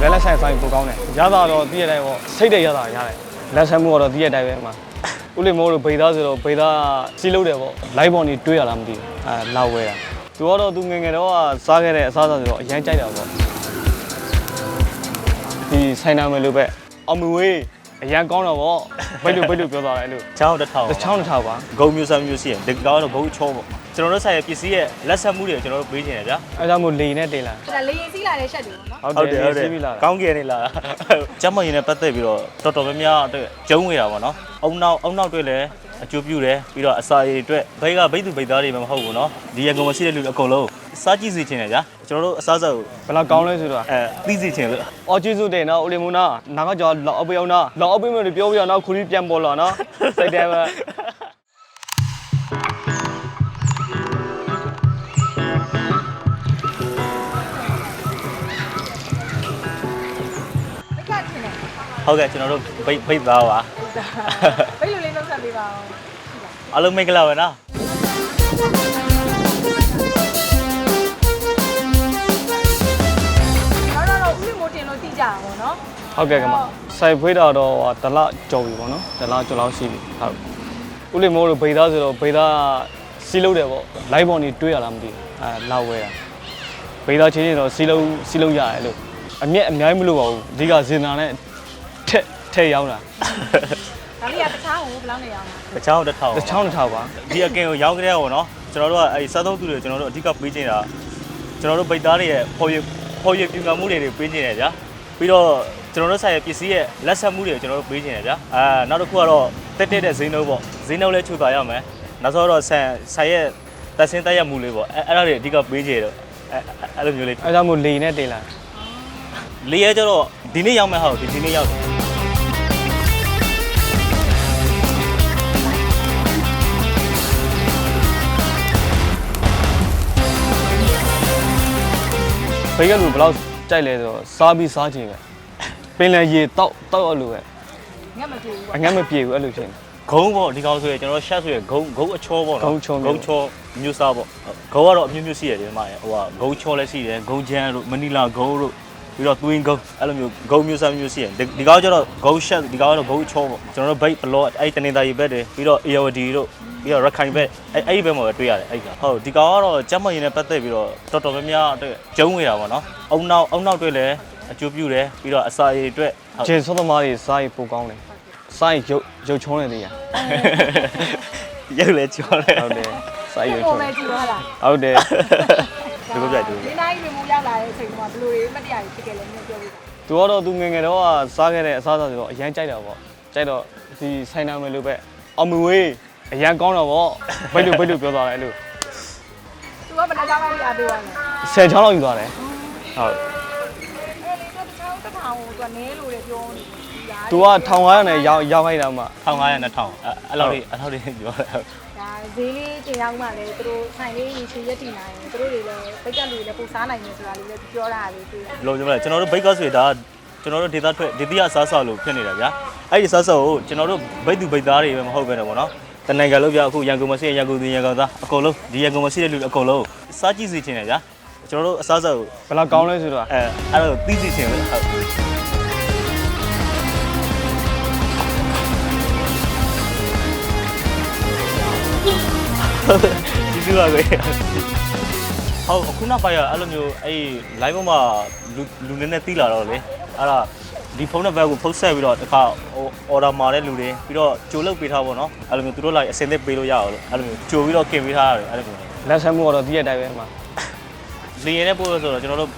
လက်လက်ဆိုင်ဆိုင်ပိုကောင်းတယ်ရတာတော့တည့်ရတိုင်းပေါ့စိတ်တဲ့ရတာရတယ်လက်ဆက်မှုကတော့တည့်ရတိုင်းပဲမှာဦးလေးမိုးတို့ဗေသားဆိုတော့ဗေသားစီးလို့တယ်ပေါ့လိုက်ပေါ်နေတွေးရလားမသိဘူးအဲလောက်ဝဲတာသူကတော့သူငယ်ငယ်တော့ကစားခဲ့တဲ့အစားအစာဆိုတော့အရင်ကြိုက်တာပေါ့ဒီဆိုင်နာမယ်လို့ပဲအောင်မဝေးအရန်ကောင်းတော့ပေါ့ဘိတ်လို့ဘိတ်လို့ပြောသွားတယ်အဲ့လိုချောင်းတစ်ထောင်တစ်ချောင်းတစ်ထောင်ပါဂုံမျိုးစားမျိုးရှိရင်ဒီကောင်ကတော့ဘုတ်ချောပေါ့ ကျွန်တော်တို့ဆိုင်ရဲ့ပစ္စည်းရဲ့လက်ဆက်မှုတွေကိုကျွန်တော်တို့ပေးနေတယ်ဗျာအဲဒါမို့လေနဲ့တင်လာဒါလေရင်စီးလာတဲ့ရှက်တွေပေါ့နော်ဟုတ်တယ်ဟုတ်တယ်စီးပြီလာကောင်းကင်နေလာကျမရင်နဲ့ပတ်သက်ပြီးတော့တော်တော်များများအတွက်ကျုံးဝေတာပေါ့နော်အုံနောက်အုံနောက်တွေလည်းအကျိုးပြုတယ်ပြီးတော့အစာရည်အတွက်ဘိတ်ကဘိတ်သူဘိတ်သားတွေမှမဟုတ်ဘူးနော်ဒီရန်ကုန်မှာရှိတဲ့လူတွေအကုန်လုံးစားကြည့်စီချင်တယ်ဗျာကျွန်တော်တို့အစားအစာကိုဘယ်လောက်ကောင်းလဲဆိုတော့အဲသိစီချင်လို့အော်ကျေးဇူးတင်နော်ဦးလေးမူနာနာကကြောလောက်အပယောင်းနာလောက်အပိမလို့ပြောပြရနော်ခူရီပြန်ပေါ်လာနော်စိတ်တယ်ပဲ ဟုတ်ကဲ့ကျွန်တော်တို့ဘိတ်ဘိတ်သားပါဘိတ်လိုလေးလောက်ဆက်ပေးပါအောင်အားလုံးမိတ်ကလာပါနော်နောက်တော့ဦးလေးမိုးတင်လို့တိကြတာပေါ့နော်ဟုတ်ကဲ့ကမစိုက်ဖွေးတာတော့ဟာတလကြော်ပြီပေါ့နော်တလကြော်လောက်ရှိပြီဟုတ်ဦးလေးမိုးတို့ဗေသားဆိုတော့ဗေသားစီးလို့တယ်ပေါ့လိုက်ပေါ်နေတွေးရလားမသိဘူးအဲလောက်ဝဲတာဗေသားချင်းချင်းတော့စီးလို့စီးလို့ရတယ်လို့အမျက်အများကြီးမလို့ပါဘူးအဓိကဇင်နာနဲ့ ထက်ထက်ရောက်တာဒါလေးကတခြားကိုဘယ်လောက်နေအောင်လဲတချောင်းတစ်ထောင်တစ်ချောင်းတစ်ထောင်ပါဒီအကင်ကိုရောင်းကြရအောင်နော်ကျွန်တော်တို့ကအဲစားသုံးသူတွေကျွန်တော်တို့အဓိကပေးနေတာကျွန်တော်တို့ဗိတ်သားတွေရဲ့ဖော်ရဖော်ရပြုံကမှုတွေတွေပေးနေတယ်ဗျာပြီးတော့ကျွန်တော်တို့ဆိုင်ရဲ့ပစ္စည်းရဲ့လက်ဆက်မှုတွေကိုကျွန်တော်တို့ပေးနေတယ်ဗျာအာနောက်တစ်ခုကတော့တက်တက်တဲ့ဈေးနှုန်းပေါ့ဈေးနှုန်းလည်းချုပ်သွားရမယ်နောက်ဆုံးတော့ဆိုင်ဆိုင်ရဲ့တက်စင်းတက်ရမှုလေးပေါ့အဲအဲ့ဒါတွေအဓိကပေးကြတော့အဲအဲ့လိုမျိုးလေးအဲဒါမို့လေနဲ့တင်လာလေးရဲကျတော့ဒီနေ့ရောက်မဲ့ဟာကိုဒီဒီနေ့ရောက်တယ် ဘေးကလူဘယ်လောက်ကြိုက်လဲဆိုတော့စားပြီးစားချင်ပဲပင်လယ်ရေတောက်တောက်အလိုပဲငတ်မပြေဘူးပေါ့အငတ်မပြေဘူးအဲ့လိုဖြစ်နေ ဂုံးပေါ့ဒီကောင်ဆိုရင်ကျွန်တော်ရှက်ဆိုရင်ဂုံးဂုံးအချောပေါ့နော်ဂုံးချောမျိုး ဂုံးချောမျိုးစားပေါ့ဂုံးကတော့အမျိုးမျိုးရှိရတယ်ဒီမှာဟိုကဂုံးချောလည်းရှိတယ်ဂုံးချမ်းတို့မနီလာဂုံးတို့ ပြီးတော့ twin ဂုံးအဲ့လိုမျိုးဂုံးမျိုးစားမျိုးရှိတယ်ဒီဒီကောင်ကျတော့ဂုံးရှက်ဒီကောင်ကတော့ဂုံးချောပေါ့ကျွန်တော်တို့ဘိတ်ဘလော့အဲ့တနေတာရီဘက်တွေပြီးတော့ AOD တို့ပြီးတော့ Rakhine ဘက်အဲ့အဲ့ဒီဘက်မှာပဲတွေ့ရတယ်အဲ့ဒါဟုတ်ဒီကောင်ကတော့ကျမရင်နဲ့ပတ်သက်ပြီးတော့တော်တော်များများအတွက်ကျုံးဝေတာပေါ့နော်အုံနောက်အုံနောက်တွေလည်းအကျိုးပြုတယ်ပြီးတော့အစာရည်အတွက်ဟုတ်ဂျင်းစောသမားတွေစားရင်ပိုကောင်းတယ်စားရင်ရုပ်ရုပ်ချုံးနေသေးရရုပ်လည်းကျော်တယ်ဟုတ်တယ်စားရင်ရုပ်ပုံချုံးပဲကြည့်တော့လားဟုတ်တယ်ဒီလိုပြဒီလိုပြဒီနိုင်ရီမိုးရောက်လာတဲ့အ ချိန်မှာဘယ်လိုတွေမတရားကြီးဖြစ်ခဲ့လဲမျိုးပြောပြပါသူကတော့သူငယ်ငယ်တော့ကစားခဲ့တဲ့အစားအစာဆိုတော့အရန်ကြိုက်တာပေါ့ကြိုက်တော့ဒီဆိုင်နာမယ်လို့ပဲအောင်မဝေးအရန်ကောင်းတော့ပေါ့ဘိတ်လို့ဘိတ်လို့ပြောသွားတယ်အဲ့လိုသူကဘယ်နှကြောင်းလောက်ရပေးရလဲ10ချောင်းလောက်ယူသွားတယ်ဟုတ်အဲ့လေတော့တခြားတစ်ထောင်ကိုသူကနဲလို့လေပြောနေပြီ သူက1500နဲ့ရောက်ရောက်ခိုင်းတာမှ1500 2000အဲ့လောက်လေးအဲ့လောက်လေးပြောတယ်ဒါဈေးလေးတင်ရောက်မှလည်းသူတို့ဆိုင်လေးရေချေရက်တည်နိုင်တယ်သူတို့တွေလည်းပိတ်ကလူတွေလည်းပုံစားနိုင်တယ်ဆိုတာလေးလည်းပြောတာလေးတွေ့ရတယ်ဘယ်လိုပြောမလဲကျွန်တော်တို့ဘိတ်ကော့ဆွေဒါကျွန်တော်တို့ဒေတာထွက်ဒေတိယစားစားလို့ဖြစ်နေတာဗျာအဲ့ဒီစားစားကိုကျွန်တော်တို့ဘိတ်သူဘိတ်သားတွေပဲမဟုတ်ပဲတော့ဗောနော်တနိုင်ငံလုံးဗျာအခုရန်ကုန်မှာရှိတဲ့ရန်ကုန်သူရန်ကုန်သားအကုန်လုံးဒီရန်ကုန်မှာရှိတဲ့လူအကုန်လုံးစားကြည့်စီချင်တယ်ဗျာကျွန်တော်တို့အစားစားကိုဘယ်လောက်ကောင်းလဲဆိုတော့အဲအဲ့ဒါကိုသိစီချင်တယ်ဟုတ် ဒီလိုပါပဲဟုတ်အခုနောက်ပိုင်းကအဲ့လိုမျိုးအဲ့ live ပေါ်မှာလူလူနည်းနည်းတီးလာတော့လေအဲ့ဒါဒီဖုန်းနံပါတ်ကိုဖုန်းဆက်ပြီးတော့တစ်ခါ order မှာတဲ့လူတွေပြီးတော့ကြိုလုပ်ပေးထားပါတော့အဲ့လိုမျိုးသူတို့လိုက်အစင်သစ်ပေးလို့ရအောင်လို့အဲ့လိုမျိုးကြိုပြီးတော့ကင်ပေးထားရတယ်အဲ့လိုမျိုးလက်ဆက်မှုကတော့ဒီရက်တိုင်းပဲမှာလေရင်နဲ့ပို့လို့ဆိုတော့ကျွန်တော်တို့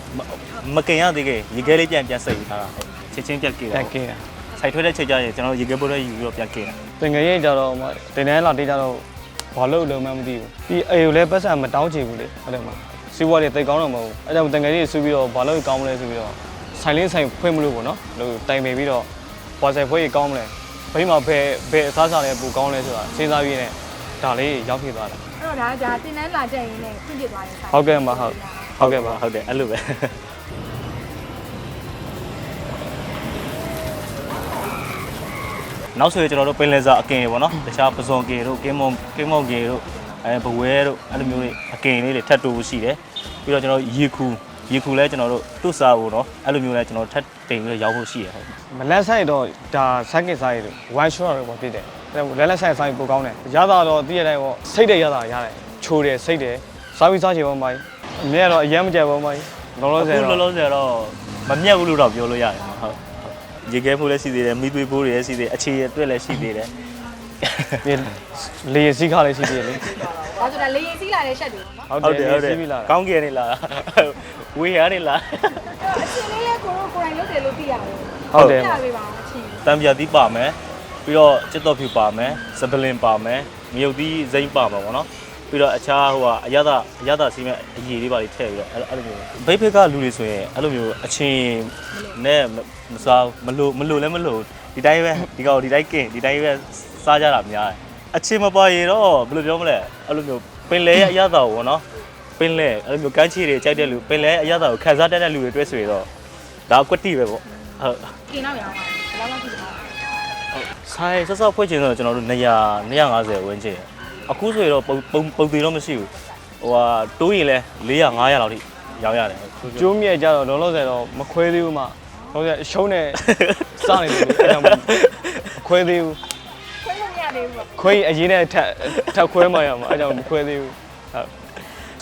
မကင်ရသေးခဲ့ရေခဲလေးပြန်ပြန်စိတ်ထားတာဟုတ်ချက်ချင်းပြက်ကင်တတာက်ကင်းတာစိုက်ထွက်တဲ့ချိန်ကျရင်ကျွန်တော်ရေခဲပို့တော့ယူပြီးတော့ပြန်ကင်တာတင်ငယ်ရင်ကြတော့မှတင်တန်းလာတေးကြတော့ ဘာလို့လုံးမှမသိဘူးပြီးအေကိုလည်းပတ်စံမတောင်းချင်ဘူးလေဟုတ်တယ်မှာစီးပွားတွေတိတ်ကောင်းတော့မဟုတ်ဘူးအဲကြောင့်တင်ငယ်ကြီးဆွပြီးတော့ဘာလို့ကောင်းမလဲဆိုပြီးတော့ဆိုင်လင်းဆိုင်ဖွင့်မလို့ပေါ့နော်လို့တိုင်ပင်ပြီးတော့ဘာဆိုင်ဖွင့်ကြီးကောင်းမလဲဘိမှာဘယ်ဘယ်အစားစားလဲပိုကောင်းလဲဆိုတာစဉ်းစားပြီးနေဒါလေးရောက်ဖြစ်သွားတာအဲ့တော့ဒါကဒါတင်တန်းလာချက်ရင်းနဲ့ပြင့်ပြသွားတဲ့ဆိုင်ဟုတ်ကဲ့မှာဟုတ်ဟုတ်ကဲ့ပါဟုတ်တယ်အဲ့လိုပဲ နောက်ဆိုရင်ကျွန်တော်တို့ပင်လယ်စာအကင်ပေါ့နော်တခြားပဇွန်ကင်တို့ကင်းမွန်ကင်းမွန်ကင်တို့အဲဘဝဲတို့အဲ့လိုမျိုးတွေအကင်လေးတွေထပ်တူရှိတယ်ပြီးတော့ကျွန်တော်ရေခူရရေခုလဲကျွန်တော်တို့သူ့စားဖို့နော်အဲ့လိုမျိုးလဲကျွန်တော်ထပ်တင်ပြီးတော့ရောက်ဖို့ရှိရဟုတ်မလက်ဆိုင်တော့ဒါစိုက်ကင်ဆိုင်တွေ one shot တွေပေါ့ဖြစ်တယ်အဲလက်လက်ဆိုင်ဆိုင်ပိုကောင်းတယ်ရတာတော့တည့်ရတိုင်းပေါ့စိတ်တယ်ရတာရတယ်ချိုးတယ်စိတ်တယ်စားပြီးစားချင်ပါမိုင်းအမြဲတော့အရင်မကြက်ပါမိုင်းလောလောဆယ်အခုတော့လောလောဆယ်တော့မမြတ်ဘူးလို့တော့ပြောလို့ရတယ်နော်ဟုတ် ရေခဲဖို့လည်းရှိသေးတယ်မိသွေးဖို့တွေလည်းရှိသေးတယ်အခြေရအတွက်လည်းရှိသေးတယ်ဒီလေစီးခါလေးရှိသေးတယ်လေဒါဆိုတာလေရင်စီးလာတဲ့ရှက်တွေပေါ့နော်ဟုတ်တယ်ဟုတ်တယ်ကောစီးပြီးလာကောင်းကင်နေလားဝေးရနေလားအချင်းလေးရဲ့ကိုရိုကိုရိုင်းလုပ်တယ်လို့သိရတယ်ဟုတ်တယ်ပြပေးပါအောင်အချင်းတံပြာသီးပါမယ်ပြီးတော့จิตတော်ဖြူပါမယ်စပလင်ပါမယ်မြုပ်သီးစိမ့်ပါမယ်ပေါ့နော် ပြီးတော့အခြားဟိုကအရသာအရသာစီးမဲ့အရည်လေးပါလေးထည့်ပြီးတော့အဲ့အဲ့လိုမျိုးဘိတ်ဖိတ်ကလူတွေဆိုရင်အဲ့လိုမျိုးအချင်းနဲ့မစားမလို့မလို့လည်းမလို့ဒီတိုင်းပဲဒီကောင်ဒီတိုင်းကင်ဒီတိုင်းပဲစားကြတာများတယ်အချင်းမပါရင်တော့ဘယ်လိုပြောမလဲအဲ့လိုမျိုးပင်လေရဲ့အရသာကိုပေါ့နော်ပင်လေအဲ့လိုမျိုးကမ်းခြေတွေကြိုက်တဲ့လူပင်လေအရသာကိုခံစားတတ်တဲ့လူတွေတွေ့ဆိုရင်တော့ဒါကွက်တိပဲပေါ့ဟုတ်ကင်းတော့ရအောင်ဘာမှမဖြစ်ဘူးဆိုင်ဆက်ဆော့ဖွဲ့ချင်တော့ကျွန်တော်တို့200 250ဝန်းကျင် အခုဆိုရင်တော့ပုံပုံပုံသေးတော့မရှိဘူးဟိုဟာတိုးရင်လဲ400 500လောက်ထိရောင်းရတယ်ကျိုးမြဲကြတော့လောလောဆယ်တော့မခွဲသေးဘူးမှလောလောဆယ်အရှုံးနဲ့စနေတယ်အဲ့ကြောင့်မခွဲသေးဘူးခွင့်လို့မရသေးဘူးပေါ့ခွဲရင်အရင်နဲ့ထက်ထက်ခွဲမှရမှာအဲ့ကြောင့်မခွဲသေးဘူးဟုတ်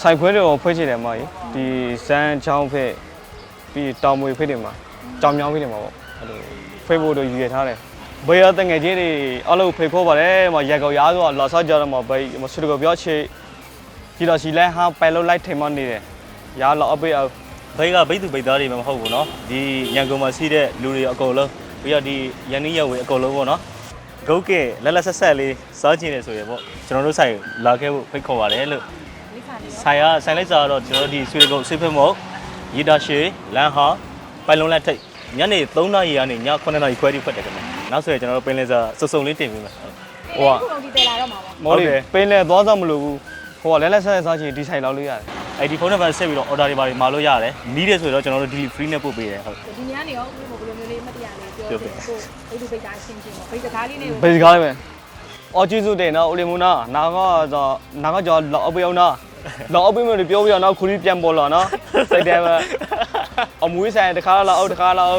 ဆိုင်ခွဲတွေတော့ဖွဲ့ချင်တယ်မကြီးဒီစမ်းချောင်းဖက်ပြီးတောင်မွေဖက်တွေမှာကြောင်မြောင်းဖက်တွေမှာပေါ့အဲ့လိုဖိတ်ဖို့တော့ယူရထားတယ် ဘေးရတငယ်ချင်းတွေအလုပ်ဖိတ်ဖို့ပါတယ်မရက်ကောရားဆိုတော့လာစားကြတော့မဘေးမဆွေကောပြောချေဒီတော့စီလဲဟာပဲလို့လိုက်ထိန်မနေတယ်ရာလောက်အပေးအောင် ဘိတ်ကဘိတ်သူဘိတ်သားတွေမှမဟုတ်ဘူးเนาะဒီရန်ကုန်မှာရှိတဲ့လူတွေအကုန်လုံးပြီးတော့ဒီရန်နီးရဝေအကုန်လုံးပေါ့เนาะဂုတ်ကဲလက်လက်ဆက်ဆက်လေးစားချင်တယ်ဆိုရင်ပေါ့ကျွန်တော်တို့ဆိုင်လာခဲ့ဖို့ဖိတ်ခေါ်ပါတယ်လို့ လိခါလေးရော ဆိုင်ကဆိုင်လိုက်စားတော့ကျွန်တော်တို့ဒီဆွေကုတ်ဆွေဖက်မော့ရီတာရှေလန်ဟာပိုင်လုံးလက်ထိတ်ညနေ3နာရီကနေည9နာရီခွဲထိဖွက်တယ်ခင်ဗျ နောက်ဆိုရင်ကျွန်တော်တို့ပင်လယ်စာစုံစုံလေးတင်ပေးမယ်ဟိုကခုလုံးဒီတယ်လာတော့မှာပေါ့မော်လီပင်လဲသွားစားမလို့ဘူးဟိုကလဲလဲဆက်ဆက်စားချင်ဒီဆိုင်လောက်လေးရတယ်အဲ့ဒီဖုန်းနံပါတ်ဆက်ပြီးတော့ order တွေပါတွေမှာလို့ရတယ်နီးတယ်ဆိုတော့ကျွန်တော်တို့ delivery နဲ့ပို့ပေးတယ်ဟုတ်ဒီညနေရောဘယ်လိုမျိုးလေးမတရားလေးပြောပြကိုဘိတ်သူဘိတ်သားအချင်းချင်းပေါ့ဘိတ်စကားလေးနဲ့ဘေးစကားလေးပဲအော်ကျေးဇူးတင်နော်ဦးလီမူနာနာကတော့နာကကြောလောက်အပေးအောင်နော်လောက်အပေးမလို့ပြောပြအောင်နော်ခူရီပြန်ပေါ်လာနော်စိတ်တယ်ပဲအမွေးဆိုင်တစ်ခါလောက်အောက်တစ်ခါလောက်